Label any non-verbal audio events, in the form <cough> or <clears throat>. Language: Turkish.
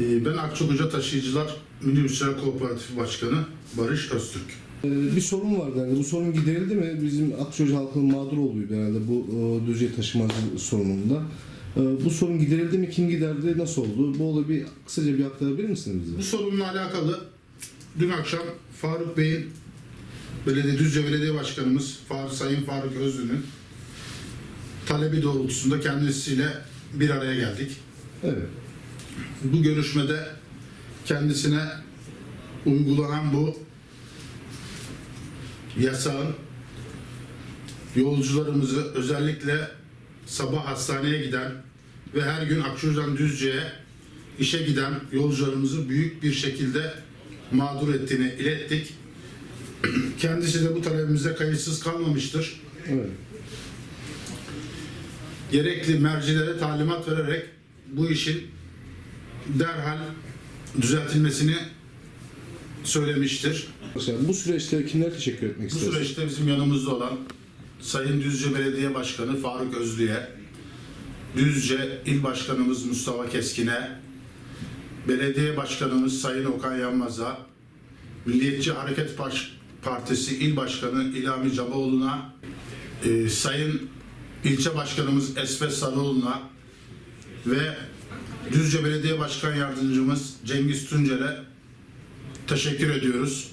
Ee, Ben Akçakoca Taşıyıcılar Minibüsler Kooperatifi Başkanı Barış Öztürk. Ee, Bir sorun vardı. Yani bu sorun giderildi mi? Bizim Akçoca halkının mağdur oluyor herhalde bu e, düzey taşımacı sorununda. Ee, Bu sorun giderildi mi? Kim giderdi? Nasıl oldu? Bu olayı bir kısaca bir aktarabilir misiniz Bu bize? sorunla alakalı dün akşam Faruk Bey'in Belediye Düzce Belediye Başkanımız Faruk, Sayın Faruk Özlü'nün talebi doğrultusunda kendisiyle bir araya geldik. Evet. Bu görüşmede kendisine uygulanan bu yasağın yolcularımızı özellikle sabah hastaneye giden ve her gün Akçur'dan Düzce'ye işe giden yolcularımızı büyük bir şekilde mağdur ettiğini ilettik. <clears throat> Kendisi de bu talebimize kayıtsız kalmamıştır. Evet. Gerekli mercilere talimat vererek bu işin derhal düzeltilmesini söylemiştir. Bu süreçte kimler teşekkür etmek Bu istersiniz? süreçte bizim yanımızda olan Sayın Düzce Belediye Başkanı Faruk Özlü'ye, Düzce İl Başkanımız Mustafa Keskin'e, Belediye Başkanımız Sayın Okan Yanmaz'a, Milliyetçi Hareket Partisi İl Başkanı İlhami Cabaoğlu'na, e, Sayın İlçe Başkanımız Esfe Sarıoğlu'na ve Düzce Belediye Başkan Yardımcımız Cengiz Tuncel'e teşekkür ediyoruz.